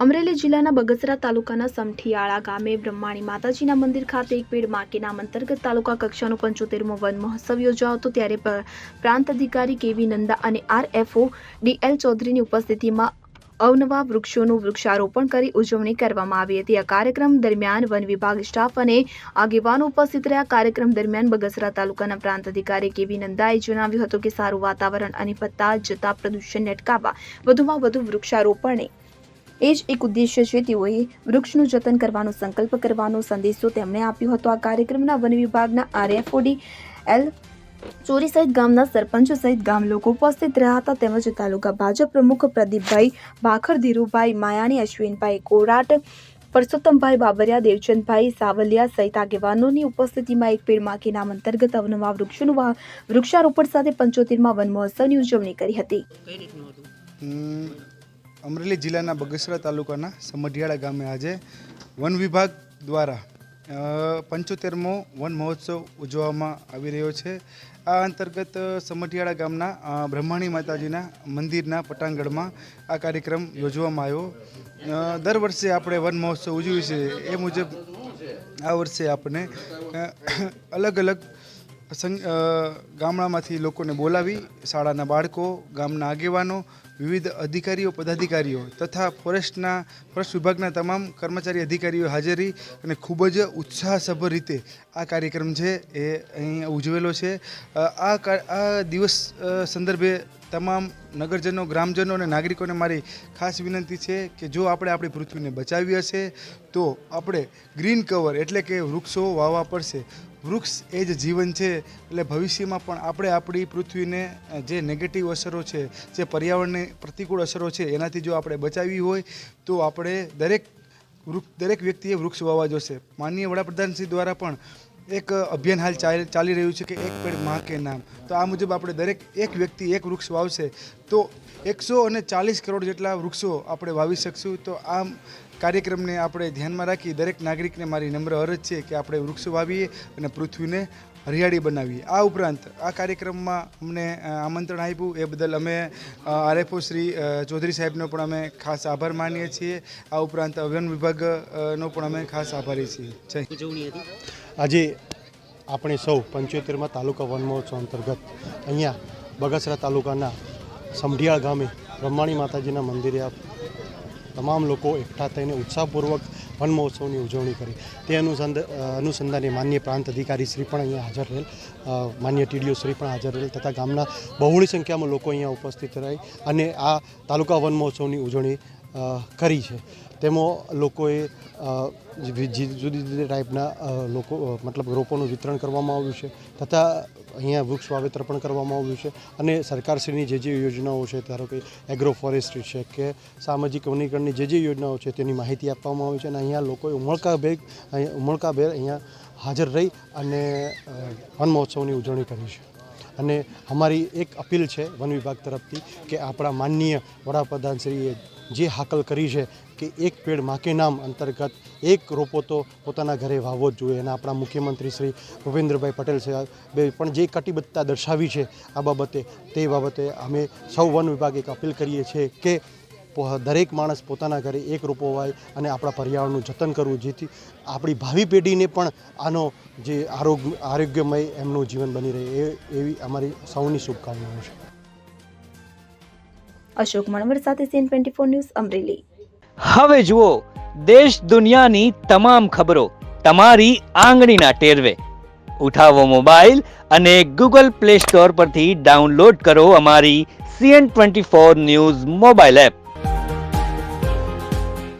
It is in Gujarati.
અમરેલી જિલ્લાના બગસરા તાલુકાના સમઠિયાળા ગામે બ્રહ્માણી માતાજીના મંદિર ખાતે એક પેડમાં નામ અંતર્ગત તાલુકા કક્ષાનો પંચોતેરમો વન મહોત્સવ યોજાયો હતો. ત્યારે પ્રાંત અધિકારી કેવી નંદા અને આરએફઓ ડીએલ ચૌધરીની ઉપસ્થિતિમાં અવનવા વૃક્ષોનું વૃક્ષારોપણ કરી ઉજવણી કરવામાં આવી હતી. આ કાર્યક્રમ દરમિયાન વન વિભાગ સ્ટાફ અને આગેવાનો ઉપસ્થિત રહ્યા. કાર્યક્રમ દરમિયાન બગસરા તાલુકાના પ્રાંત અધિકારી કેવી નંદાએ જણાવ્યું હતું કે સારું વાતાવરણ અને વધતા જતા પ્રદૂષણને અટકાવવા વધુમાં વધુ વૃક્ષારોપણને એ જ એક ઉદ્દેશ્ય છે તેઓએ વૃક્ષનું જતન કરવાનો સંકલ્પ કરવાનો સંદેશો તેમણે આપ્યો હતો. આ કાર્યક્રમના વન વિભાગના આરએફઓડી એલ ચોરી સહિત ગામના સરપંચ સહિત ગામ લોકો ઉપસ્થિત રહ્યા હતા. તેમજ તાલુકા ભાજપ પ્રમુખ પ્રદીપભાઈ ભાખર ધીરુભાઈ માયાણી અશ્વિનભાઈ કોરાટ પરસોત્તમભાઈ બાબરિયા દેવચંદભાઈ સાવલિયા સહિત આગેવાનોની ઉપસ્થિતિમાં એક પેડમાં નામ અંતર્ગત અવનવા વૃક્ષોનું વૃક્ષારોપણ સાથે પંચોતેરમાં વન મહોત્સવની ઉજવણી કરી હતી. અમરેલી જિલ્લાના બગસરા તાલુકાના સમઢિયાળા ગામે આજે વન વિભાગ દ્વારા પંચોતેરમો વન મહોત્સવ ઉજવવામાં આવી રહ્યો છે. આ અંતર્ગત સમઢિયાળા ગામના બ્રહ્માણી માતાજીના મંદિરના પટાંગણમાં આ કાર્યક્રમ યોજવામાં આવ્યો. દર વર્ષે આપણે વન મહોત્સવ ઉજવીએ છીએ. એ મુજબ આ વર્ષે આપણે અલગ અલગ ગામડામાંથી લોકોને બોલાવી શાળાના બાળકો, ગામના આગેવાનો, વિવિધ અધિકારીઓ, પદાધિકારીઓ તથા ફોરેસ્ટના, ફોરેસ્ટ વિભાગના તમામ કર્મચારી અધિકારીઓ હાજરી અને ખૂબ જ ઉત્સાહસભર રીતે આ કાર્યક્રમ છે એ અહીં ઉજવેલો છે. આ આ દિવસ સંદર્ભે તમામ નગરજનો, ગ્રામજનો અને નાગરિકોને મારી ખાસ વિનંતી છે કે જો આપણે આપણી પૃથ્વીને બચાવી હશે તો આપણે ગ્રીન કવર એટલે કે વૃક્ષો વાવવા પડશે. વૃક્ષ એ જ જીવન છે, એટલે ભવિષ્યમાં પણ આપણે આપણી પૃથ્વીને જે નેગેટિવ અસરો છે, જે પર્યાવરણની પ્રતિકૂળ અસરો છે, એનાથી જો આપણે બચાવવી હોય, તો આપણે દરેક વૃક્ષ, દરેક વ્યક્તિએ વૃક્ષ વાવવા જોશે. માનનીય વડાપ્રધાનશ્રી દ્વારા પણ એક અભિયાન હાલ ચાલ- રહ્યું છે કે એક પેડમાં કે નામ. તો આ મુજબ આપણે દરેક એક વ્યક્તિ એક વૃક્ષ વાવશે, તો એકસો અને ચાલીસ કરોડ જેટલા વૃક્ષો આપણે વાવી શકશું. તો આ કાર્યક્રમને આપણે ધ્યાનમાં રાખી દરેક નાગરિકને મારી નમ્ર અરજ છે કે આપણે વૃક્ષો વાવીએ અને પૃથ્વીને હરિયાળી બનાવીએ. આ ઉપરાંત આ કાર્યક્રમમાં અમને આમંત્રણ આપ્યું. એ બદલ અમે આરએફઓ શ્રી ચૌધરી સાહેબનો પણ અમે ખાસ આભાર માનીએ છીએ. આ ઉપરાંત અભિયાન વિભાગનો પણ અમે ખાસ આભારી છીએ. જય આજે આપણે સૌ પંચોતેરમાં તાલુકા વન મહોત્સવ અંતર્ગત અહીંયા બગસરા તાલુકાના સમઢિયાળ ગામે બ્રહ્માણી માતાજીના મંદિરે તમામ લોકો એકઠા થઈને ઉત્સાહપૂર્વક વન મહોત્સવની ઉજવણી કરી. તે અનુસંધ અનુસંધાને માન્ય પ્રાંત અધિકારી શ્રી પણ અહીંયા હાજર રહેલ માન્ય ટીડીઓ શ્રી પણ હાજર રહેલ તથા ગામના બહોળી સંખ્યામાં લોકો અહીંયા ઉપસ્થિત રહી અને આ તાલુકા વન મહોત્સવની ઉજવણી કરી છે. તેમાં લોકોએ જુદી જુદી ટાઈપના લોકો મતલબ રોપોનું વિતરણ કરવામાં આવ્યું છે તથા અહીંયા વૃક્ષ વાવેતર પણ કરવામાં આવ્યું છે અને સરકારશ્રીની જે જે યોજનાઓ છે, ધારો કે એગ્રો ફોરેસ્ટ્રી છે કે સામાજિક વનીકરણની જે જે યોજનાઓ છે તેની માહિતી આપવામાં આવી છે અને અહીંયા લોકોએ ઉમળકાભેર ઉમળકાભેર અહીંયા હાજર રહી અને વન મહોત્સવની ઉજવણી કરી છે. અને અમારી એક અપીલ છે વન વિભાગ તરફથી કે આપણા માનનીય વડાપ્રધાનશ્રીએ જે હાકલ કરી છે કે એક પેડ માકે નામ અંતર્ગત એક રોપો તો પોતાના ઘરે વાવવો જ જોઈએ. અને આપણા મુખ્યમંત્રી શ્રી ભૂપેન્દ્રભાઈ પટેલ સાહેબે પણ જે કટિબદ્ધતા દર્શાવી છે આ બાબતે, તે બાબતે અમે સૌ વન વિભાગ એક અપીલ કરીએ છીએ કે દરેક માણસ પોતાના ઘરે એક રોપો વાય અને આપણા પર્યાવરણનું જતન કરવું જેથી આપણી ભાવિ પેઢીને પણ આનો જે આરોગ્ય આરોગ્યમય એમનું જીવન બની રહે એ એવી અમારી સૌની શુભકામનાઓ છે. અશોક મણવર સાથે C N twenty four news Amreli. હવે જુઓ દેશ દુનિયાની તમામ ખબરો તમારી આંગળીના ટેરવે. ઉઠાવો મોબાઈલ અને ગૂગલ પ્લે સ્ટોર પરથી ડાઉનલોડ કરો અમારી C N twenty four news mobile app.